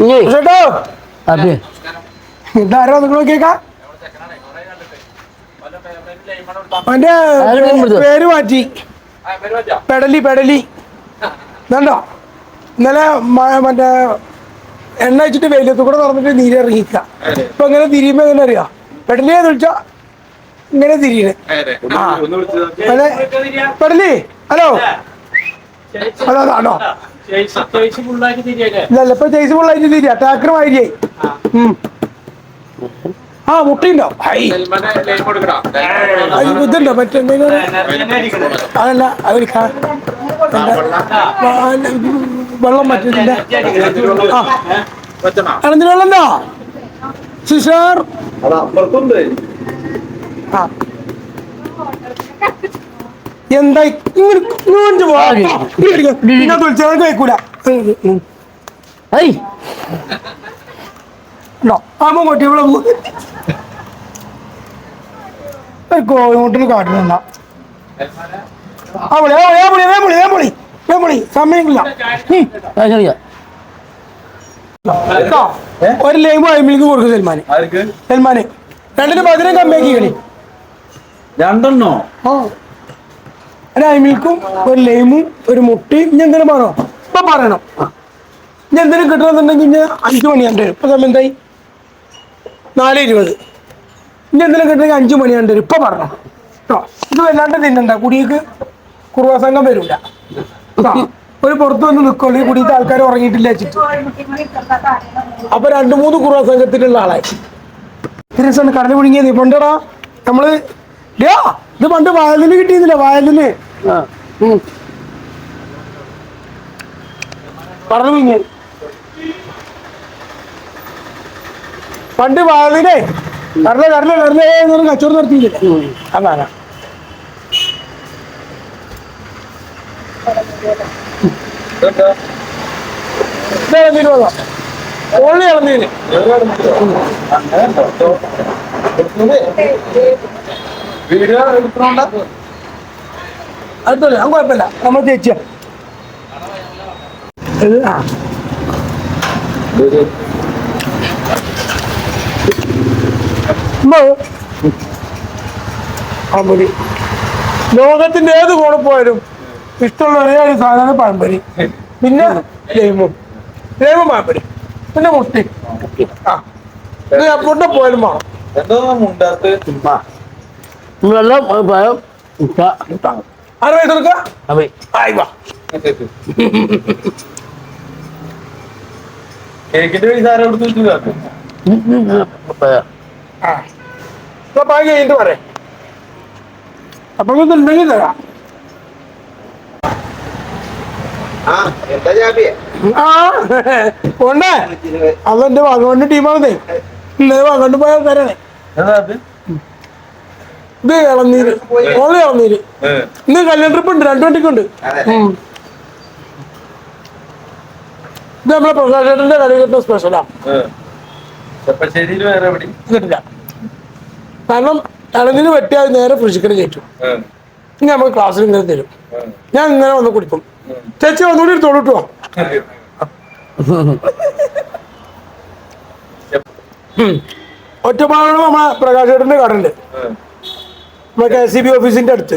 ചേട്ടോ അതെ. ഇതാരോ നിങ്ങൾ നോക്കിയേക്കാ? അവന്റെ? പേര് മാറ്റി. പെടലി പെടലി. ഇതുണ്ടോ? ഇന്നലെ മറ്റേ എണ്ണ വെച്ചിട്ട് വെയിലത്ത് കൂടെ നടന്നിട്ട് നീര് ഇറങ്ങിക്ക. ഇപ്പൊ ഇങ്ങനെ തിരിയുമ്പോ എങ്ങനെ അറിയാ? പെടലി എന്ന് വിളിച്ചാ? ഇങ്ങനെ തിരിയണേ. ആ. പെടലി ഹലോ. ഹലോ അതാണോ? ഇല്ലല്ല ഇപ്പൊ ജയ്സ് ഫുള്ളായിട്ട് തിരിയാ. ടാക്കർ മാതിരിയായി. ആ മുട്ടയുണ്ടോ? അത് ഇതുണ്ടോ? മറ്റെന്തെങ്കിലും അതല്ല അവർ വെള്ളം. മറ്റേ ആ. ഉണ്ടോ സിസ്റ്റർ? ആ. ഒരു കോഴിമുട്ടിന് കാട്ടുന്ന ആ വിളി ആ വിളി ആ വിളി വേം വിളി വേം വിളി വേം വിളി. സമയമില്ല? ഒരു ലൈമ് അയിമിലേക്ക് കൊടുക്കും സൽമാന്. ആർക്ക്? സൽമാന്. രണ്ടിന് പതിനും കമ്മിയാക്കി കളി രണ്ടെണ്ണോ? ആ. ഒരു അയിമിൽക്കും ഒരു ലൈമും ഒരു മുട്ടയും ഞാൻ എന്തിനും പറയണം? ഇപ്പൊ പറയണം. ഇനി എന്തിനും കിട്ടണമെന്നുണ്ടെങ്കിൽ ഇനി അഞ്ചു മണിയാണ്ട് വരും. ഇപ്പൊ സമയം എന്തായി? നാല് ഇരുപത്. ഇനി എന്തിനും കിട്ടണമെങ്കിൽ അഞ്ചു മണിയാണ്ട് വരും. ഇപ്പൊ പറയണം. കേട്ടോ ഇത് വല്ലാണ്ട് തിന്നണ്ട. കുടിയേക്ക് കുറുവാസംഘം വരൂല? ഒരു പുറത്ത് വന്ന് നിൽക്കുള്ളൂ കുടിയത്തെ ആൾക്കാർ ഉറങ്ങിയിട്ടില്ല വെച്ചിട്ട്. അപ്പൊ രണ്ടു മൂന്ന് കുറുവാസംഘത്തിലുള്ള ആളായി. രസമാണ്. കുടുങ്ങിയത് ഇപ്പൊണ്ടടാ പണ്ടടാ നമ്മൾ ഡാ ഇത് പണ്ട് വയലിന് കിട്ടിയിരുന്നില്ല വയലിന്? പറഞ്ഞു കുടുങ്ങിയത് പണ്ട് വയലിനെ കടല കടല കടലേ എന്ന് പറഞ്ഞ് കച്ചവടം നടത്തിയില്ലേ? അതാണ് ഇളനീര് വെള്ളം. ഓൺലി ഇളനീര്. വീഡിയോ എടുക്കണോണ്ടാ അടുത്തല്ലേ? അത് കുഴപ്പമില്ല. നമ്മൾ ചേച്ചിയാ ആ. ലോകത്തിന്റെ ഏത് കോണിൽ പോയാലും ഇഷ്ടമുള്ള ഒരേ ഒരു സാധനം പഴംപൊരി. പിന്നെ ലൈമും. ലൈമും പഴംപൊരി. പിന്നെ മുട്ടി ആ. ഇത് എപ്പോഴും പോയാലും വേണം. എന്താ മുണ്ടാത്ത്? വെള്ളം പൈസ കൊടുക്കുക? ആയി വാ. കേക്കിന്റെ പൈസ ആരാ കൊടുത്ത് വെച്ചു ആ. കഴിഞ്ഞിട്ട് പറയാം. അപ്പൊ ഉണ്ടെങ്കിൽ തരാം. ആ അതെന്റെ വാഗോണ്ട് ടീമാവതേ ഇന്നലെ വാഗോണ്ട് പോയ ആൾക്കാരാണ്. ഇത് ഇളനീര്. ഓൾ ഇളനീര്. ഇന്ന് കല്യാൺ ട്രിപ്പ് ഉണ്ട് രണ്ടു വണ്ടിക്കുണ്ട്. ഇത് നമ്മളെ പ്രസാദേട്ടന്റെ കളികെട്ട സ്പെഷ്യലാ കിട്ടില്ല. കാരണം ഇളനീര് വെട്ടിയാൽ നേരെ ഫ്രിഡ്ജിക്കൽ കയറ്റും. ഇനി നമുക്ക് ക്ലാസ്സിൽ ഇങ്ങനെ തരും. ഞാൻ ഇങ്ങനെ വന്ന് കുടിക്കും. ചേച്ചി ഒന്നുകൂടി ഒരു കേട്ടോ ഒറ്റപ്പാലം നമ്മളെ പ്രകാശേട്ടന്റെ കട കെ സി ബി ഓഫീസിന്റെ അടുത്ത്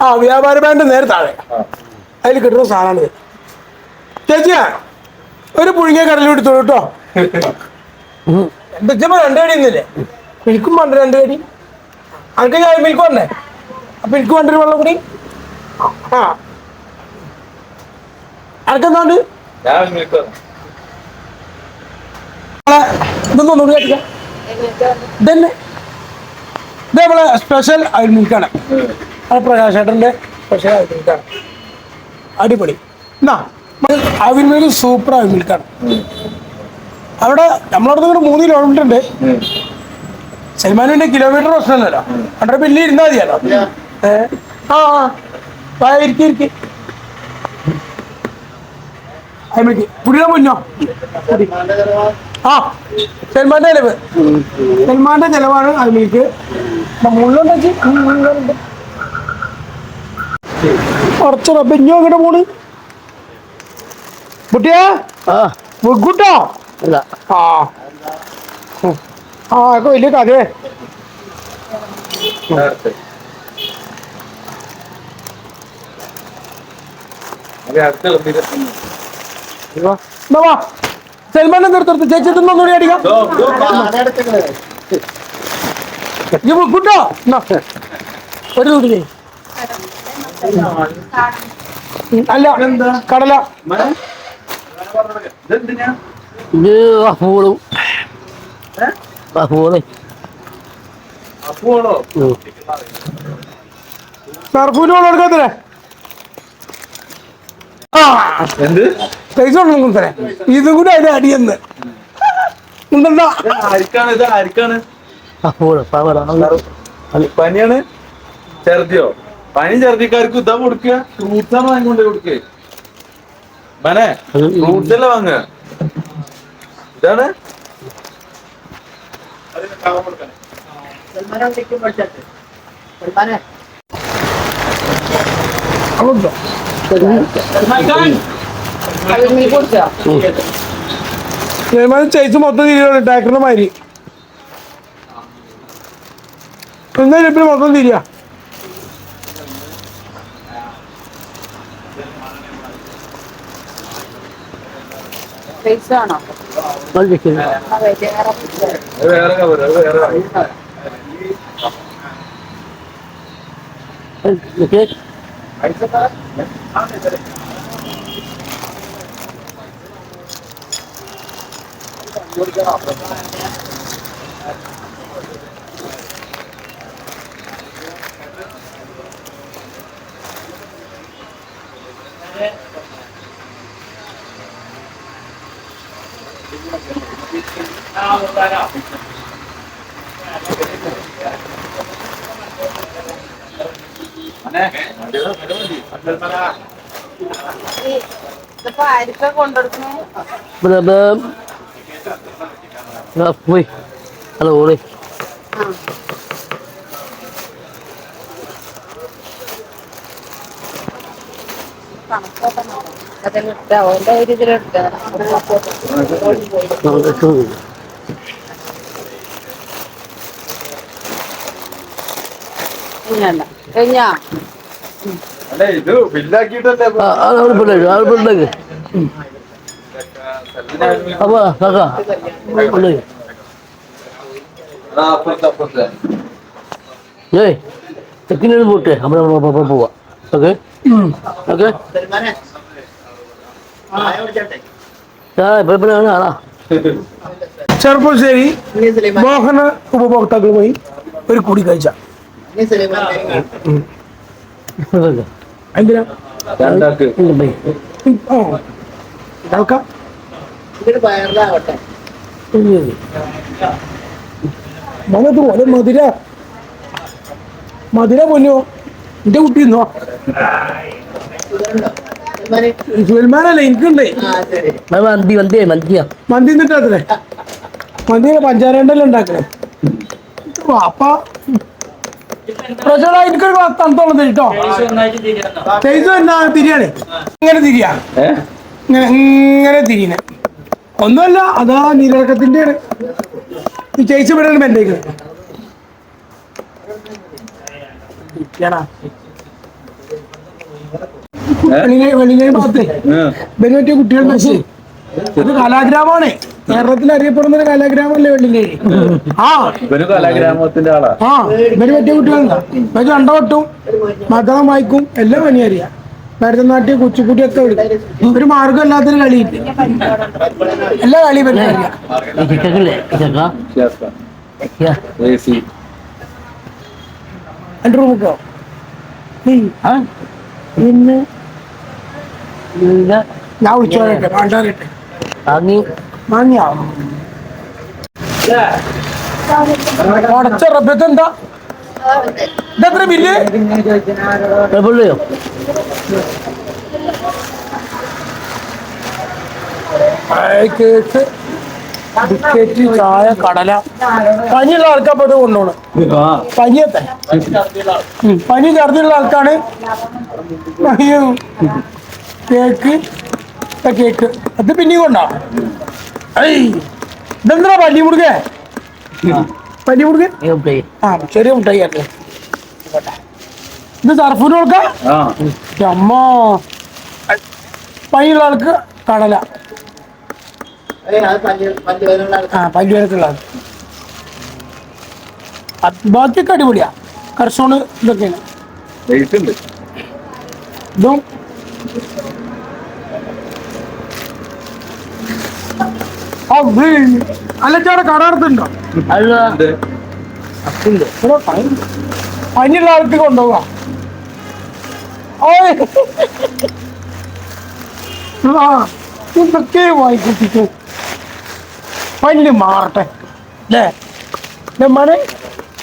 ആ വ്യാപാര ബാങ്ക് നേരെ താഴെ. അതിൽ കിട്ടുന്ന സാധനമാണ് ചേച്ചിയാ ഒരു പുഴുങ്ങിയ കടലിൽ എടുത്തോളൂ കേട്ടോ രണ്ട് കടി ഇന്നില്ലേ മിൽക്കും പണ്ട് രണ്ട് കടി. അനക്ക് ഞാൻ മിൽക്ക് വന്നേ അപ്പൊ എനിക്ക് പണ്ടൊരു ഒരു വെള്ളം കൂടി. ആ. അനക്കെന്താണ്ട് ഇതൊന്നും ഒന്നുകൂടി കേട്ടില്ല ഇതന്നെ. ഇത് നമ്മളെ സ്പെഷ്യൽ അയൽ മിൽക്കാണ് അത് പ്രകാശേട്ടന്റെ സ്പെഷ്യൽ അയൽ മിൽക്കാണ് അടിപൊളി. എന്നാ അവിൽ മിൽക്ക് സൂപ്പർ അയൽ മിൽക്കാണ് അവിടെ നമ്മളവിടെ നിന്ന് മൂന്ന് കിലോമീറ്റർ ഉണ്ട്. സൽമാനുവിന്റെ കിലോമീറ്റർ പ്രശ്നമല്ലല്ലോ അവിടെ വലിയ ഇരുന്നാൽ മതിയല്ലോ ആ ആ. ഇരിക്കി ഇരിക്കി. പുടിയുടെ മുന്നോ. ആ സൽമാന്റെ ചെലവ്. സൽമാന്റെ ചെലവാണ് അതിലേക്ക്. മുള്ളുണ്ട് കുറച്ച് റബ്ബിഞ്ഞോ അങ്ങോട്ട് പോണ് കുട്ടിയാ? ആ. വെക്കൂട്ടോ? ആ. ആ ഒക്കെ വലിയ കഥയെ. എന്നാ വാ. സൽമാൻ നിർത്തടുത്ത് ചേച്ചി തിന്നൊന്നുകൂടി അടിക്കാം ഒരു തുടി അല്ല കടല? ഇത് അപ്പൂളും. ആ. എന്ത്? പൈസ ഉണ്ടെങ്കിൽ തരാം ഇതും കൂടി അതിന്റെ അടിയെന്ന്. ഇത് ആർക്കാണ്? ഇത് ആർക്കാണ്? പനിയാണ്? ഛർദിയോ? പനി ഛർദിക്കാർക്ക് ഇതാ കൊടുക്കുക. ഫ്രൂട്ട്സ് ആണ് വാങ്ങിക്കൊണ്ട് കൊടുക്കുക. മനെ ഫ്രൂട്ട്സ് അല്ലേ വാങ്ങുക? ഇതാണ്? സൽമാനെ ചേച്ചി മൊത്തം തിരിയാണ് ടാക്കറിന്റെ മാതിരി. എന്നാലും ഇപ്പൊ മൊത്തം തിരിയാ. അതെ വേറെ പൈസ. അത് വേറെ കവർ അത് വേറെ cover. ഓക്കെ മനെ, ഈ ഇതിപ്പോ ആർക്കാ കൊണ്ടുകൊടുക്കണേ ഇവിടെ പോയി. ഹലോ ഓളി. ആ. കണക്കൊക്കെ നോക്കണം. അതിലിട്ട് അവന്റെ ഒരു ചോദിക്കും കഴിഞ്ഞല്ല കഴിഞ്ഞാ? അപ്പൊ കാക്കാ പിള്ളേക്ക് അപ്പുറത്ത് അപ്പുറത്ത്. ഏയ് തെക്കിനൊരു പോട്ടെ അവിടെ പോവാ. ഓക്കെ? ഓക്കെ? ചെറുപ്പശ്ശേരി മോഹന ഉപഭോക്താക്കളുമായി ഒരു കൂടിക്കാഴ്ച എന്തിനാ കേൾക്കാം മോനത് പോലെ മധുര. മധുര പൊന്നോ? എന്റെ കുട്ടി ഇന്നോ? സുൽമാനല്ലേ എനിക്കുണ്ടേ. മന്തി മന്തി മന്തിയാ. മന്തി എന്നിട്ടേ മന്തി പഞ്ചാര ഉണ്ടല്ലോ ഉണ്ടാക്കണേ? വാപ്പ. പ്രചോദ എനിക്കൊരു ഗ്ലാസ് തണുത്തോളം തരും കേട്ടോ ചെയ്തു എന്നാ തിരിയാണ്? ഇങ്ങനെ തിരിയാ? ഇങ്ങനെ ഇങ്ങനെ തിരിയണേ. ഒന്നുമല്ല അതാ നിരക്കത്തിന്റെ ഈ ചേച്ചി വിടണം മെന്തേക്ക് വെളിങ്ങായി ഭാഗത്തെ. ഇവർ പറ്റിയ ഇത് കലാഗ്രാമമാണേ. കേരളത്തിൽ അറിയപ്പെടുന്ന ഒരു കലാഗ്രാമല്ലേ വെള്ളിങ്ങേരി ആ. ഇവന് കലാഗ്രാമത്തിന്റെ ആളാ. ആ ഇവർ പറ്റിയ കുട്ടികളെന്താ ഇവർ കണ്ടവട്ടും മതം വായിക്കും എല്ലാം പനിയറിയാം ഭരതനാട്യം കുച്ചിപ്പുടി ഒക്കെ വിളിക്കും ഒരു മാർഗം ഇല്ലാത്തൊരു കളിയില്ല എല്ലാ കളിയും ഇല്ല ഞാൻ വിളിച്ചോട്ടെ അങ്ങി മാങ്ങിയാ അടച്ച റബ്ബത്ത് എന്താ ഇതെത്ര ബില്ല്? പിള്ളയോ കേക്ക് ബിസ്ക്കറ്റ് ചായ കടല. പനിയുള്ള ആൾക്കാർ ഇത് കൊണ്ടുപോകണം. പനിയത്തെ. പനി ഛർദിയുള്ള ആൾക്കാണ് അയ്യോ കേക്ക് കേക്ക്. അത് പിന്നെയും കൊണ്ടാ? ഐ ഇതെന്താ പല്ലി മുറുകെ? പല്ലി മുട്ടായി. ആ ചെറിയ മുട്ടായി ആട്ടെ ഇത്. സർഫിന് കൊടുക്ക? അമ്മ പനിയുള്ള ആൾക്ക് കടല. ആ പല്ലുവേനത്തുള്ള ആൾ അത് ബാക്കിയൊക്കെ അടിപൊളിയാ. കർഷോണ് ഇതൊക്കെയാണ്. ഇതും ആ, ഇത് അല്ലച്ചാടെ കട അടുത്തുണ്ടോ അല്ല. എന്ത്? അപ്പില്ല ഇവിടെ പനി- പനിയുള്ള ആൾക്ക്. ആ ഇതൊക്കെ വായിക്കുട്ടിക്ക് പനി മാറട്ടെ. അല്ലേ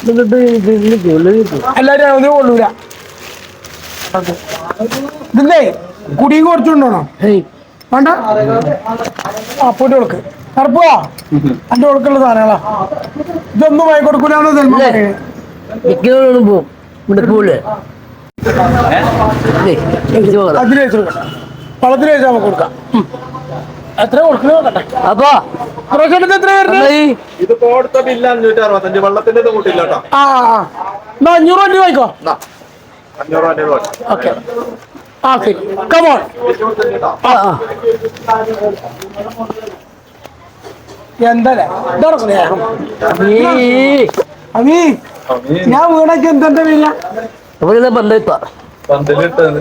കിട്ടും എല്ലാരും ഒന്നും കൊള്ളൂല. ഇതില്ലേ? കുടിയും കുറച്ചുകൊണ്ടോണോ വേണ്ട. ആ പോയിട്ട് കൊടുക്ക്. കറുപ്പുവാ എന്റെ കൊടുക്കുള്ള സാധനങ്ങളാ. ഇതൊന്നും വാങ്ങി കൊടുക്കൂലെന്ന് സൽമാൻ ഇല്ലേ? പറയുന്നത്. മിക്കവരോടും പോവും. ഇവിടെ പോവില്ലേ പോകാം. അതിന് വെച്ച് കൊടുക്കാം. നമുക്ക് കൊടുക്കാം. എത്ര കൊടുക്കണോ നോക്കട്ടെ. അപ്പാ. ആ ആ, ആ. അഞ്ഞൂറ് രൂപ രൂപ. ഓക്കെ. ആ ശരി. കമോൺ ആ. ഇതാണ് സ്നേഹം? അമീ ഞാൻ വീണൊക്കെ എന്തെന്താ വീണ പണ്ടായിപ്പാ പന്തലിട്ടത്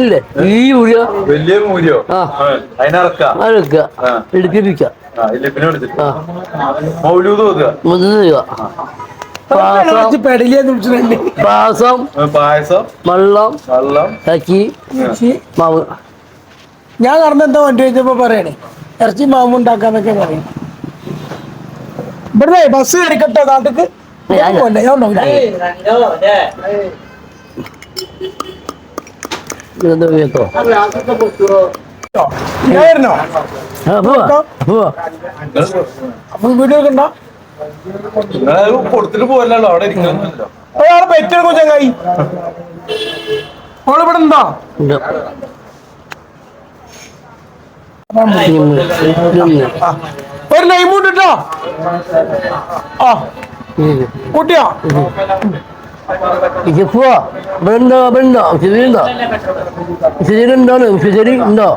ഇല്ലേ ഈ ഊരിയോ? വലിയ മൂല്യോ ആ. അതിനിറക്ക. അതൊക്കെ ആ. ആ ഇല്ലിപ്പിനെ വിളിച്ചിട്ട് ആ. മൗലൂദ് പായസം. വെള്ളം. വെള്ളം. ചക്കി മാവ്. ഞാൻ കറന്നെന്താ വണ്ടി വെച്ചപ്പോ പറയണേ. ഇറച്ചി മാവ് ഉണ്ടാക്കാന്നൊക്കെ പറയും. ഇവിടെ ബസ് കയറിക്കട്ടോ നാട്ടിക്ക്. പോകണ്ടേ ഞാൻ ഉണ്ടാവില്ല അപ്പൊ വീഡിയോ കണ്ടോ കൊടുത്തിട്ട് പോവല്ലോ അവിടെ ഇരിക്കുന്നല്ലോ ഒരാളെ പെറ്റെടുക്കും ചങ്ങായി ഇവിടെ ഉണ്ടോ. ഒരു നെയ്മ് ഇട്ടോ ആ. കുട്ടിയോ. ഇവിടെ ഉണ്ടോ ഇവിടെ ഉണ്ടോ ശരി ഉണ്ടോ? ശരി ഉണ്ടോ ശരി ഉണ്ടോ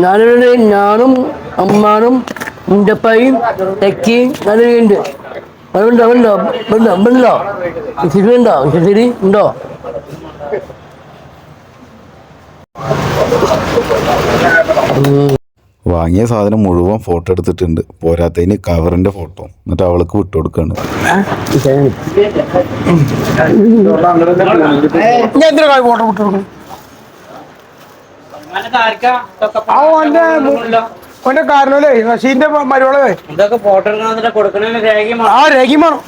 ഞാനിവിടെ ഞാനും അമ്മാനും മുണ്ടപ്പയും തെക്കിയും അതുണ്ടോ ഉണ്ടോ. ഉണ്ടോ ഉണ്ടോ ശരി ഉണ്ടോ ശരി ഉണ്ടോ? വാങ്ങിയ സാധനം മുഴുവൻ ഫോട്ടോ എടുത്തിട്ടുണ്ട്. പോരാത്തതിന് കവറിന്റെ ഫോട്ടോ എന്നിട്ട് അവൾക്ക് വിട്ടുകൊടുക്കാണ് ഓന്റെ ഓന്റെ കാരണല്ലേ റഷീന്റെ മരുവളേ ഇതൊക്കെ ഫോട്ടോ എടുക്കണമെന്നിട്ട് കൊടുക്കണേന് രേഖയും ആ വേണം. രേഖയും വേണം.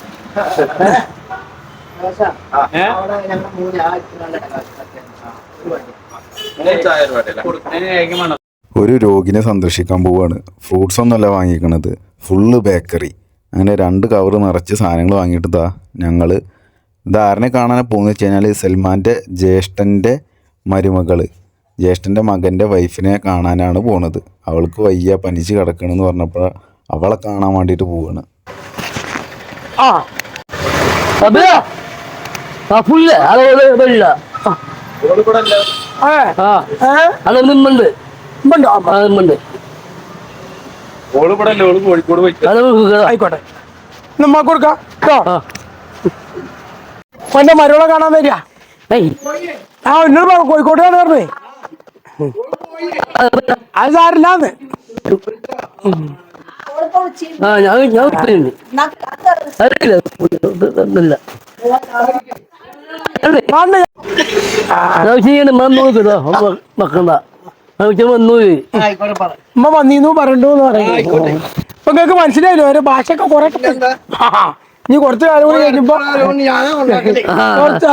ഒരു രോഗിനെ സന്ദർശിക്കാൻ പോവാണ്. ഫ്രൂട്ട്സ് ഒന്നുമല്ല വാങ്ങിക്കണത്. Full bakery. അങ്ങനെ രണ്ട് കവർ നിറച്ച് സാധനങ്ങൾ വാങ്ങിയിട്ട് ഇതാ ഞങ്ങൾ ഇതാരനെ കാണാനാണ് പോകുന്നത് വെച്ച് കഴിഞ്ഞാൽ സൽമാന്റെ ജ്യേഷ്ഠന്റെ മരുമകൾ ജ്യേഷ്ഠന്റെ മകന്റെ വൈഫിനെ കാണാനാണ് പോണത്. അവൾക്ക് വയ്യ പനിച്ച് കിടക്കണമെന്ന് പറഞ്ഞപ്പോൾ അവളെ കാണാൻ വേണ്ടിയിട്ട് പോവാണ്. ആ. ആയിക്കോട്ടെ. നമ്മ കൊടുക്കാം. മരുവളെ കാണാൻ വരിക. ആ എന്നോട് പറഞ്ഞു കോഴിക്കോട് കാണാൻ പറഞ്ഞേ. അത് സാരില്ലാന്ന് ആ ഞാൻ ഞാൻ അറിയില്ല. ചെയ്യണം മറന്നു മക്കണ്ട അത് വന്നു. പോയി ഉമ്മ വന്നീന്നു പറയണ്ടു എന്ന് ഇപ്പൊ നിങ്ങക്ക് മനസ്സിലായില്ലോ? ഓരോ ഭാഷയൊക്കെ കുറെ ഇനി കുറച്ച് കാലം കൂടി കഴിഞ്ഞപ്പോ കുറച്ച്